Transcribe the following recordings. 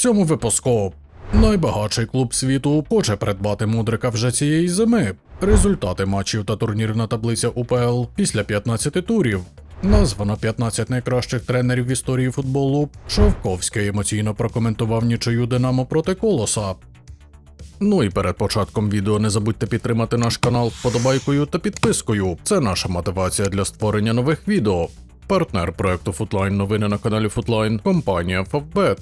цьому випуску. Найбагатший клуб світу хоче придбати мудрика вже цієї зими. Результати матчів та турнірна таблиця УПЛ після 15 турів. Названо 15 найкращих тренерів в історії футболу. Шовковський емоційно прокоментував нічию Динамо проти Колоса. Ну і перед початком відео не забудьте підтримати наш канал вподобайкою та підпискою. Це наша мотивація для створення нових відео. Партнер проекту Footline новини на каналі Footline – компанія Favbet.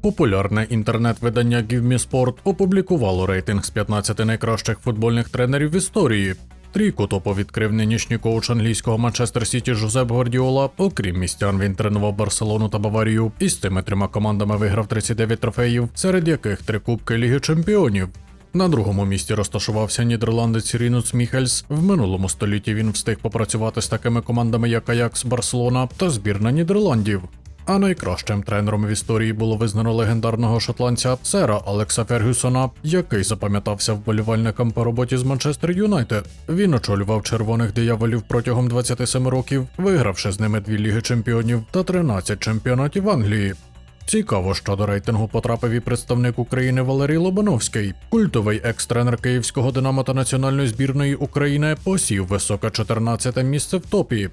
Популярне інтернет-видання GiveMeSport опублікувало рейтинг з 15 найкращих футбольних тренерів в історії. Трійку топу відкрив нинішній коуч англійського Манчестер Сіті Жозеп Гвардіола. Окрім містян, він тренував Барселону та Баварію і з цими трьома командами виграв 39 трофеїв, серед яких три кубки Ліги Чемпіонів. На другому місці розташувався нідерландець Рінуц Міхельс. В минулому столітті він встиг попрацювати з такими командами, як Аякс, Барселона та збірна Нідерландів. А найкращим тренером в історії було визнано легендарного шотландця сера Алекса Фергюсона, який запам'ятався вболівальникам по роботі з Манчестер Юнайтед. Він очолював червоних дияволів протягом 27 років, вигравши з ними дві ліги чемпіонів та 13 чемпіонатів Англії. Цікаво, що до рейтингу потрапив і представник України Валерій Лобановський. Культовий екс-тренер київського Динамо та національної збірної України посів високе 14 місце в топі.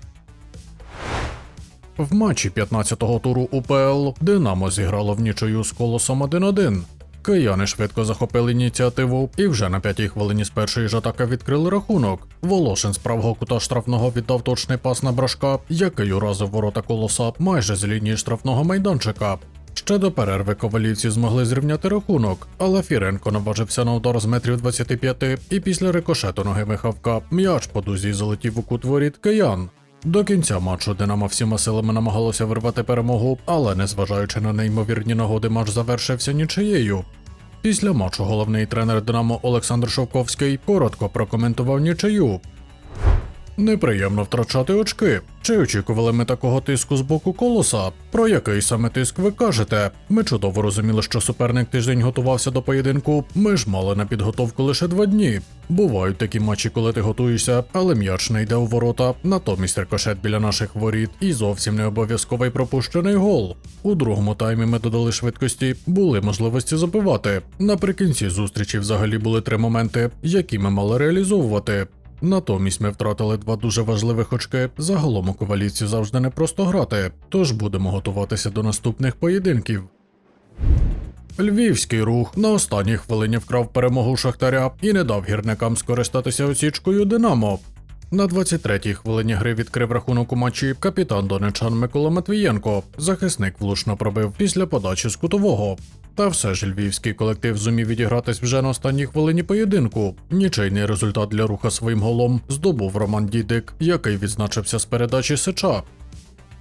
В матчі 15-го туру УПЛ Динамо зіграло в нічию з колосом 1-1. Кияни швидко захопили ініціативу і вже на п'ятій хвилині з першої ж атаки відкрили рахунок. Волошин з правого кута штрафного віддав точний пас на брашка, який уразив ворота колоса майже з лінії штрафного майданчика. Ще до перерви ковалівці змогли зрівняти рахунок, але Фіренко наважився на удар з метрів 25 і після рикошету ноги Михавка м'яч по дузі залетів у кут воріт киян. До кінця матчу Динамо всіма силами намагалося вирвати перемогу, але незважаючи на неймовірні нагоди, матч завершився нічиєю. Після матчу головний тренер Динамо Олександр Шовковський коротко прокоментував нічию. Неприємно втрачати очки. Чи очікували ми такого тиску з боку колоса? Про який саме тиск ви кажете? Ми чудово розуміли, що суперник тиждень готувався до поєдинку. Ми ж мали на підготовку лише два дні. Бувають такі матчі, коли ти готуєшся, але м'яч не йде у ворота. Натомість рикошет біля наших воріт і зовсім не обов'язковий пропущений гол. У другому таймі ми додали швидкості, були можливості забивати. Наприкінці зустрічі взагалі були три моменти, які ми мали реалізовувати. Натомість ми втратили два дуже важливих очки. Загалом у коваліці завжди не просто грати, тож будемо готуватися до наступних поєдинків. Львівський рух на останній хвилині вкрав перемогу Шахтаря і не дав гірникам скористатися осічкою Динамо. На 23-й хвилині гри відкрив рахунок у матчі капітан донечан Микола Матвієнко. Захисник влучно пробив після подачі з кутового. Та все ж львівський колектив зумів відігратись вже на останній хвилині поєдинку. Нічийний результат для руха своїм голом здобув Роман Дідик, який відзначився з передачі Сича.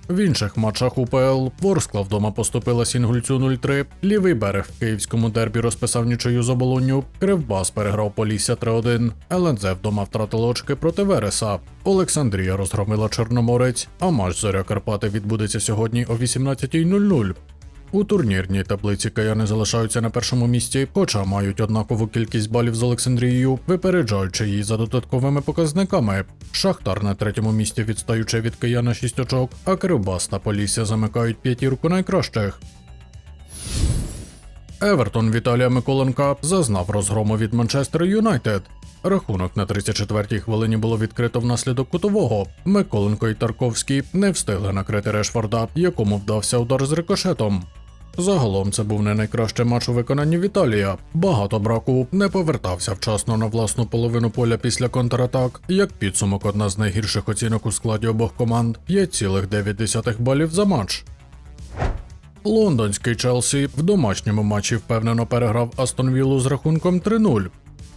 В інших матчах УПЛ Ворскла вдома поступила Сінгульцю 0-3, лівий берег в київському дербі розписав нічию з оболонню, Кривбас переграв Полісся 3-1, ЛНЗ вдома втратила очки проти Вереса, Олександрія розгромила Чорноморець, а матч Зоря Карпати відбудеться сьогодні о 18.00. У турнірній таблиці кияни залишаються на першому місці, хоча мають однакову кількість балів з Олександрією, випереджаючи її за додатковими показниками. Шахтар на третьому місці відстаючи від кияна 6 очок, а Кривбас та Полісся замикають п'ятірку найкращих. Евертон Віталія Миколенка зазнав розгрому від Манчестер Юнайтед. Рахунок на 34-й хвилині було відкрито внаслідок кутового. Миколенко і Тарковський не встигли накрити Решфорда, якому вдався удар з рикошетом. Загалом це був не найкращий матч у виконанні Віталія. Багато браку не повертався вчасно на власну половину поля після контратак. Як підсумок, одна з найгірших оцінок у складі обох команд 5,9 балів за матч. Лондонський Челсі в домашньому матчі впевнено переграв Астон Віллу з рахунком 3-0.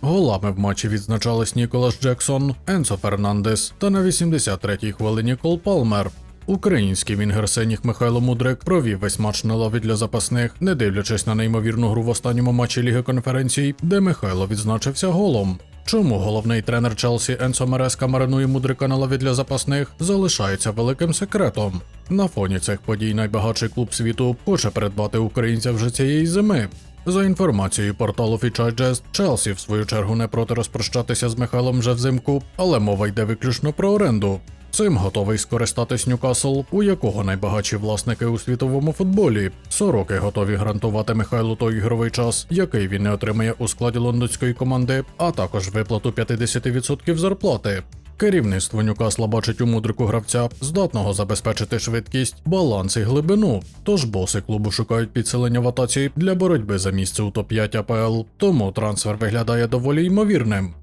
Голами в матчі відзначались Ніколас Джексон, Енсо Фернандес та на 83-й хвилині Кол Палмер. Український вінгер синіх Михайло Мудрик провів весь матч на лаві для запасних, не дивлячись на неймовірну гру в останньому матчі Ліги конференцій, де Михайло відзначився голом. Чому головний тренер Челсі Енсо Мереска маринує мудрика на лаві для запасних, залишається великим секретом. На фоні цих подій найбагатший клуб світу хоче придбати українця вже цієї зими. За інформацією порталу FeatureJest, Челсі в свою чергу не проти розпрощатися з Михайлом вже взимку, але мова йде виключно про оренду. Цим готовий скористатись Ньюкасл, у якого найбагатші власники у світовому футболі. Сороки готові гарантувати Михайлу той ігровий час, який він не отримає у складі лондонської команди, а також виплату 50% зарплати. Керівництво Ньюкасла бачить у мудрику гравця, здатного забезпечити швидкість, баланс і глибину. Тож боси клубу шукають підсилення в атаці для боротьби за місце у топ-5 АПЛ, тому трансфер виглядає доволі ймовірним.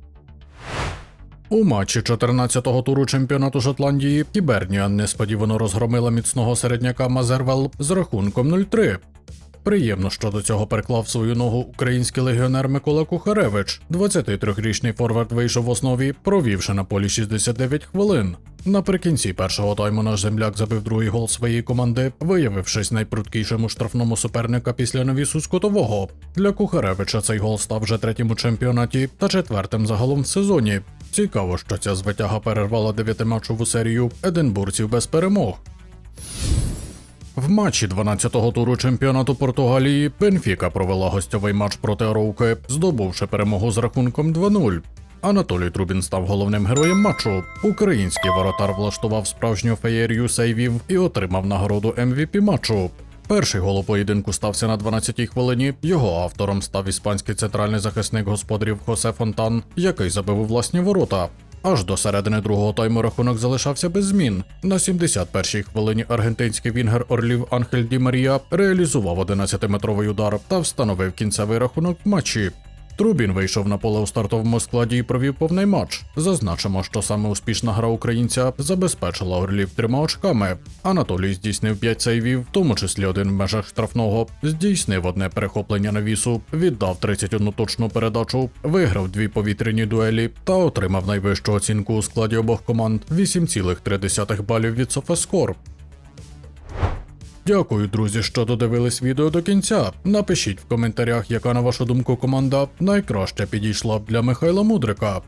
У матчі 14-го туру чемпіонату Шотландії Кіберніан несподівано розгромила міцного середняка Мазервел з рахунком 0-3. Приємно, що до цього переклав свою ногу український легіонер Микола Кухаревич. 23-річний форвард вийшов в основі, провівши на полі 69 хвилин. Наприкінці першого тайму наш земляк забив другий гол своєї команди, виявившись найпруткішим у штрафному суперника після навісу з кутового. Для Кухаревича цей гол став вже третім у чемпіонаті та четвертим загалом в сезоні. Цікаво, що ця звитяга перервала дев'ятиматчову серію единбурців без перемог. В матчі 12-го туру чемпіонату Португалії Бенфіка провела гостьовий матч проти Роуки, здобувши перемогу з рахунком 2-0. Анатолій Трубін став головним героєм матчу. Український воротар влаштував справжню феєрію сейвів і отримав нагороду MVP матчу. Перший гол у поєдинку стався на 12-й хвилині. Його автором став іспанський центральний захисник господарів Хосе Фонтан, який забив у власні ворота. Аж до середини другого тайму рахунок залишався без змін. На 71-й хвилині аргентинський вінгер Орлів Анхель Ді Марія реалізував 11-метровий удар та встановив кінцевий рахунок в матчі. Трубін вийшов на поле у стартовому складі і провів повний матч. Зазначимо, що саме успішна гра українця забезпечила Орлів трьома очками. Анатолій здійснив 5 сейвів, в тому числі один в межах штрафного, здійснив одне перехоплення навісу, віддав 31 точну передачу, виграв дві повітряні дуелі та отримав найвищу оцінку у складі обох команд 8,3 балів від Софескор. Дякую, друзі, що додивились відео до кінця. Напишіть в коментарях, яка на вашу думку команда найкраще підійшла б для Михайла Мудрика.